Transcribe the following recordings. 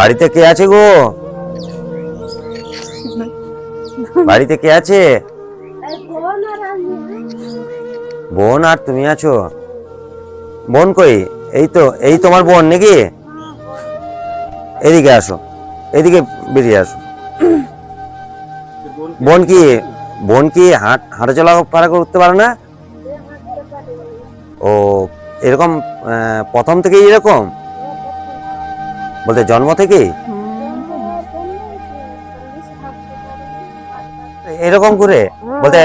বাড়িতে কে আছে গো? বাড়িতে কে আছে? বোন আর তুমি আছো? বোন কই? এই তো, এই তোমার বোন নাকি? এদিকে আসো, এদিকে বেরিয়ে আসো। বোন কি বোন কি হাঁট হাঁটা চলা পারা করতে পারে না? ও, এরকম প্রথম থেকেই এরকম? বলতে জন্ম থেকেই এরকম করে? বলতে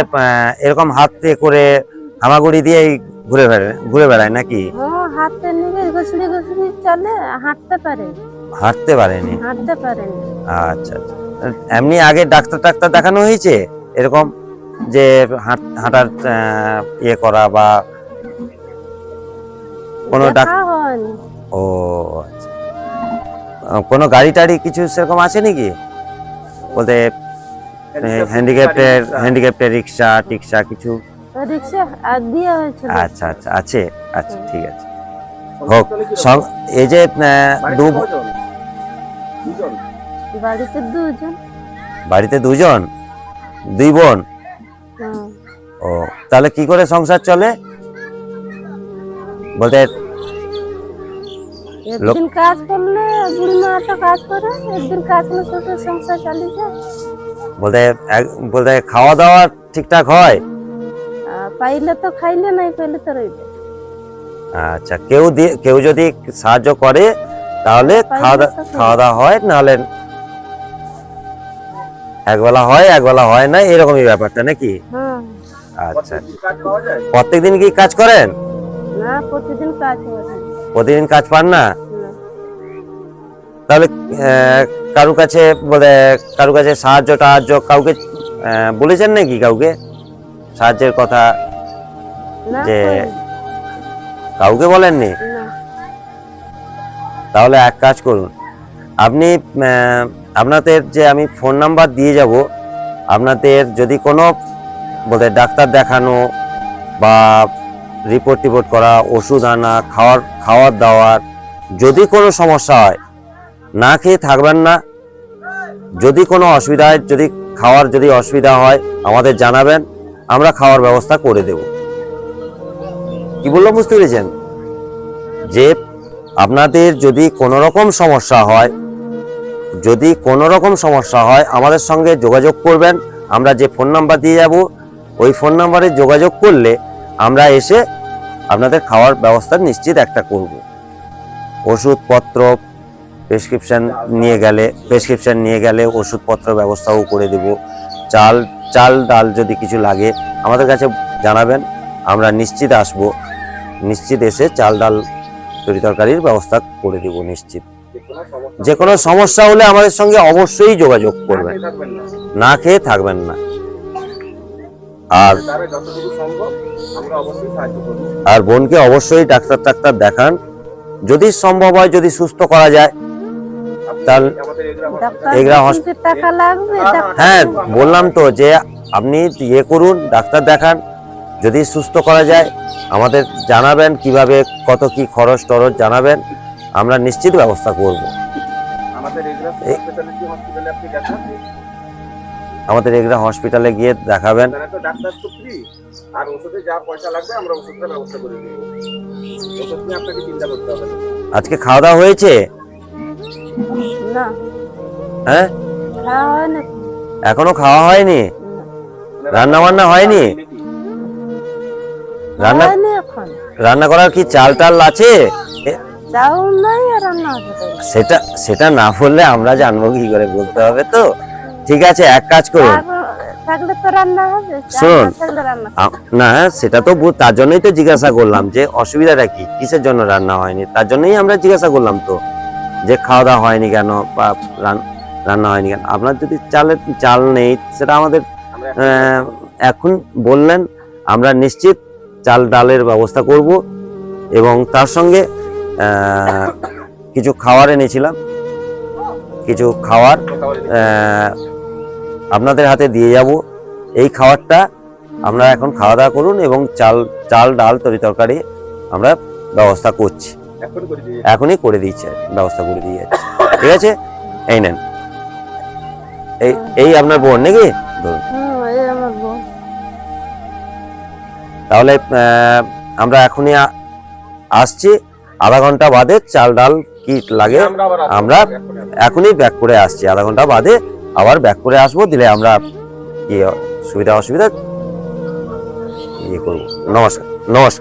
এরকম হাতে করে হামাগুড়ি দিয়ে ঘুরে বেড়ায় ঘুরে বেড়ায় নাকি? হাতে নিয়ে ঘুষড়ি ঘুষড়ি চলে হাঁটতে পারে। হাঁটতে পারেনি? হাঁটতে পারেনি। আচ্ছা আচ্ছা। এমনি আগে ডাক্তার টাক্তার দেখানো হয়েছে? এরকম যে হাঁট- হাঁটার ইয়ে করা বা কোনো ডাক দেখা হয়নি। ও কোনো গাড়ি টাড়ি কিছু সেরকম আছে নাকি? বলতে হ্যান্ডিক্যাপ্টের হ্যান্ডিক্যাপ্টের রিক্সা টিক্সা কিছু? রিক্সা আচ্ছা আচ্ছা আছে আচ্ছা ঠিক আছে। হোক সব- এই যে দু বাড়িতে দুজন। বাড়িতে দুজন? দুই বোন? ও তাহলে কি করে সংসার চলে? বলতে একদিন কাজ করলে বুড়ি কাজ করে একদিন কাজ করলে ছোট সংসার চালিয়ে যায়। বলতে বলতে খাওয়া দাওয়া ঠিকঠাক হয়? পাইলে তো খাইলে নাই পাইলে তো রইবে। আচ্ছা কেউ দিয়ে কেউ যদি সাহায্য করে তাহলে খাওয়া দাওয়া খাওয়া দাওয়া হয় নাহলে একবেলা হয় একবেলা হয় না এরকমই ব্যাপারটা নাকি? হ্যাঁ। আচ্ছা। প্রত্যেকদিন কি কাজ করেন? না প্রতিদিন কাজ করে। প্রতিদিন কাজ পান না। তাহলে কারু কাছে বলে কারু কাছে সাহায্য টাহায্য কাউকে বলেছেন নাকি কাউকে? সাহায্যের কথা যে কাউকে বলেননি? তাহলে এক কাজ করুন। আপনি আপনাদের যে আমি ফোন নাম্বার দিয়ে যাব আপনাদের যদি কোনো বলতে ডাক্তার দেখানো বা রিপোর্ট টিপোর্ট করা, ওষুধ আনা, খাওয়ার খাওয়ার দাওয়ার, যদি কোনো সমস্যা হয়, না খেয়ে থাকবেন না। যদি কোনো অসুবিধা হয়, যদি খাওয়ার যদি অসুবিধা হয়, আমাদের জানাবেন, আমরা খাওয়ার ব্যবস্থা করে দেব। কি বললাম বুঝতে পেরেছেন? যে আপনাদের যদি কোনো রকম সমস্যা হয়, যদি কোনো রকম সমস্যা হয়, আমাদের সঙ্গে যোগাযোগ করবেন। আমরা যে ফোন নাম্বার দিয়ে যাব, ওই ফোন নাম্বারে যোগাযোগ করলে আমরা এসে আপনাদের খাওয়ার ব্যবস্থা নিশ্চিত একটা করব। ওষুধপত্র প্রেসক্রিপশন নিয়ে গেলে প্রেসক্রিপশান নিয়ে গেলে ওষুধপত্র ব্যবস্থাও করে দেব। চাল চাল, ডাল যদি কিছু লাগে, আমাদের কাছে জানাবেন, আমরা নিশ্চিত আসব। নিশ্চিত এসে চাল, ডাল তরি তরকারির ব্যবস্থা করে দেব নিশ্চিত। যে কোনো সমস্যা হলে আমাদের সঙ্গে অবশ্যই যোগাযোগ করবেন। না খেয়ে থাকবেন না। আর যতটুকু সম্ভব আমরা অবশ্যই সাহায্য করব। আর বোনকে অবশ্যই ডাক্তার টাক্তার দেখান। যদি সম্ভব হয় যদি সুস্থ করা যায় হ্যাঁ বললাম তো যে আপনি ইয়ে করুন ডাক্তার দেখান। যদি সুস্থ করা যায় আমাদের জানাবেন কীভাবে কত কি খরচ টরচ জানাবেন। আমরা নিশ্চিত ব্যবস্থা করব। আমাদের আমাদের এগুলা হসপিটালে গিয়ে দেখাবেন। ডাক্তার তো ফ্রি আর ওষুধে যা পয়সা লাগবে আমরা ওষুধটা ব্যবস্থা করে দেবো। ওষুধ নিয়ে আপনাকে চিন্তা করতে হবে আজকে খাওয়া দাওয়া হয়েছে? না। হ্যাঁ? এখনও খাওয়া হয়নি? রান্না বান্না হয়নি? রান্না রান্না করার কি চাল টাল আছে। সেটা সেটা না বললে আমরা জানব কি করে বলতে হবে তো। ঠিক আছে এক কাজ করুন শুনুন। না সেটা তো তার জন্যই তো জিজ্ঞাসা করলাম যে অসুবিধাটা কি কিসের জন্য রান্না হয়নি তার জন্যই আমরা জিজ্ঞাসা করলাম তো যে খাওয়া দাওয়া হয়নি কেন বা রান্না হয়নি কেন আপনার যদি চালের চাল নেই সেটা আমাদের এখন বললেন আমরা নিশ্চিত চাল ডালের ব্যবস্থা করব এবং তার সঙ্গে কিছু খাবার এনেছিলাম কিছু। আহ, আপনাদের হাতে দিয়ে যাব। এই খাবারটা আমরা এখন খাওয়া দাওয়া করুন এবং চাল চাল ডাল তরি তরকারি আমরা ব্যবস্থা করছি। এখনই করে দিচ্ছে ব্যবস্থা করে দিয়ে যাচ্ছে। ঠিক আছে? এই নেন। এই এই আপনার বোন নাকি? ধরুন। বোন। তাহলে আমরা এখনই আসছি। আধা ঘণ্টা বাদে চাল ডাল কি লাগে আমরা। এখনই ব্যাক করে আসছি। আধা ঘণ্টা বাদে আবার ব্যাক করে আসব দিলে আমরা ইয়ে সুবিধা অসুবিধা ইয়ে করব। নমস্কার নমস্কার।